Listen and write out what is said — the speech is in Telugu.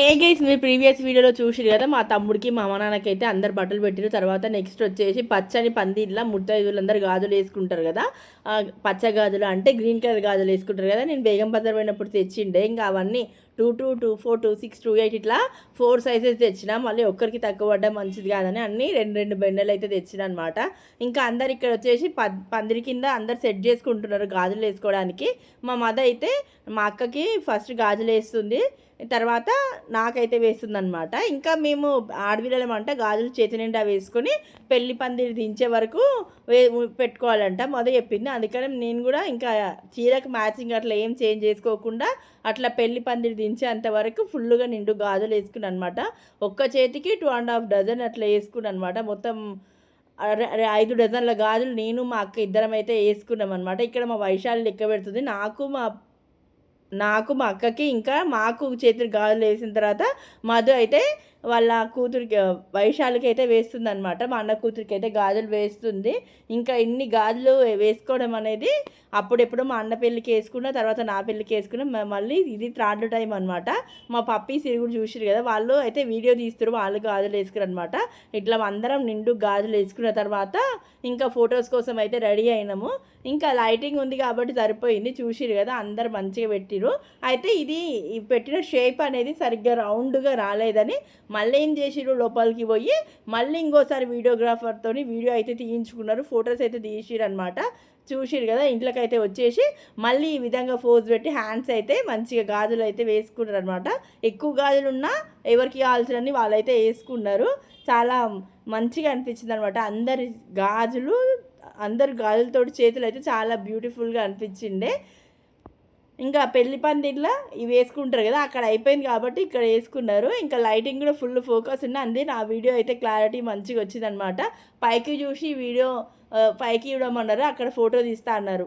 ఏ గైస్ మీరు ప్రీవియస్ వీడియోలో చూసిరు కదా మా తమ్ముడికి మా అమ్మ నాన్నకైతే అయితే అందరు బట్టలు పెట్టిరు. తర్వాత నెక్స్ట్ వచ్చేసి పచ్చని పందిర్ల ముత్తైదులందరూ గాజులు వేసుకుంటారు కదా. పచ్చ గాజులు అంటే గ్రీన్ కలర్ గాజులు వేసుకుంటారు కదా. నేను బేగం బజార్ పోయినప్పుడు తెచ్చిండే. ఇంకా అవన్నీ two two two four two six two eight ఇట్లా ఫోర్ సైజెస్ తెచ్చిన మళ్ళీ ఒక్కరికి తక్కువ పడ్డా మంచిది కాదని అన్ని రెండు రెండు బెండలు అయితే తెచ్చిన అనమాట ఇంకా అందరు ఇక్కడ వచ్చేసి ప పందిరి కింద అందరు సెట్ చేసుకుంటున్నారు గాజులు వేసుకోవడానికి. మా మద అయితే మా అక్కకి ఫస్ట్ గాజులు వేస్తుంది. తర్వాత నాకైతే వేస్తుంది అనమాట ఇంకా మేము ఆడవిల్లలమంట గాజులు చేతి నిండా వేసుకొని పెళ్ళి పందిరి దించే వరకు వే పెట్టుకోవాలంట మొదలు చెప్పింది. అందుకని నేను కూడా ఇంకా చీరకు మ్యాచింగ్ అట్లా ఏం చేంజ్ చేసుకోకుండా అట్లా పెళ్ళి పందిరి దించేంత వరకు ఫుల్గా నిండు గాజులు వేసుకుని అనమాట ఒక్క చేతికి టూ అండ్ హాఫ్ డజన్ అట్లా వేసుకుని అనమాట మొత్తం ఐదు డజన్ల గాజులు నేను మా అక్క ఇద్దరం అయితే వేసుకున్నాం అనమాట ఇక్కడ మా వైశాలి లెక్క పెడుతుంది. నాకు మా నాకు మా అక్కకి ఇంకా మాకు చేతులు గాజులు వేసిన తర్వాత మధు అయితే వాళ్ళ కూతురికి వైశాలికి అయితే వేస్తుంది అనమాట మా అన్న కూతురికి అయితే గాజులు వేస్తుంది. ఇంకా ఇన్ని గాజులు వేసుకోవడం అనేది అప్పుడెప్పుడు మా అన్న పెళ్ళికి వేసుకున్న తర్వాత నా పెళ్ళికి వేసుకున్న మళ్ళీ ఇది థర్డ్ టైం అనమాట మా పప్పి సిరుగుడు చూసిరు కదా వాళ్ళు అయితే వీడియో తీస్తారు వాళ్ళు గాజులు వేసుకురు అనమాట ఇట్లా అందరం నిండు గాజులు వేసుకున్న తర్వాత ఇంకా ఫొటోస్ కోసం అయితే రెడీ అయినాము. ఇంకా లైటింగ్ ఉంది కాబట్టి సరిపోయింది చూసిరు కదా అందరు మంచిగా పెట్టిరు అయితే ఇది పెట్టిన షేప్ అనేది సరిగ్గా రౌండ్గా రాలేదని మళ్ళీ ఏం చేసిరు లోపలికి పోయి మళ్ళీ ఇంకోసారి వీడియోగ్రాఫర్తో వీడియో అయితే తీయించుకున్నారు. ఫొటోస్ అయితే తీసిరు అనమాట చూసిరు కదా ఇంట్లోకి అయితే వచ్చేసి మళ్ళీ ఈ విధంగా ఫోజ్ పెట్టి హ్యాండ్స్ అయితే మంచిగా గాజులు అయితే వేసుకున్నారు అనమాట ఎక్కువ గాజులు ఉన్నా ఎవరికి కావాల్సినన్ని వాళ్ళైతే వేసుకున్నారు. చాలా మంచిగా అనిపించింది అనమాట అందరి గాజులు అందరు గాజులతోటి చేతులు అయితే చాలా బ్యూటిఫుల్గా అనిపించిండే. ఇంకా పెళ్ళి పందిర్లో ఇవి వేసుకుంటారు కదా అక్కడ అయిపోయింది కాబట్టి ఇక్కడ వేసుకున్నారు. ఇంకా లైటింగ్ కూడా ఫుల్ ఫోకస్ ఉన్న అంది నా వీడియో అయితే క్లారిటీ మంచిగా వచ్చిందనమాట పైకి చూసి వీడియో పైకి పైకి ఇవ్వమన్నారు అక్కడ ఫోటో తీస్తా అన్నారు.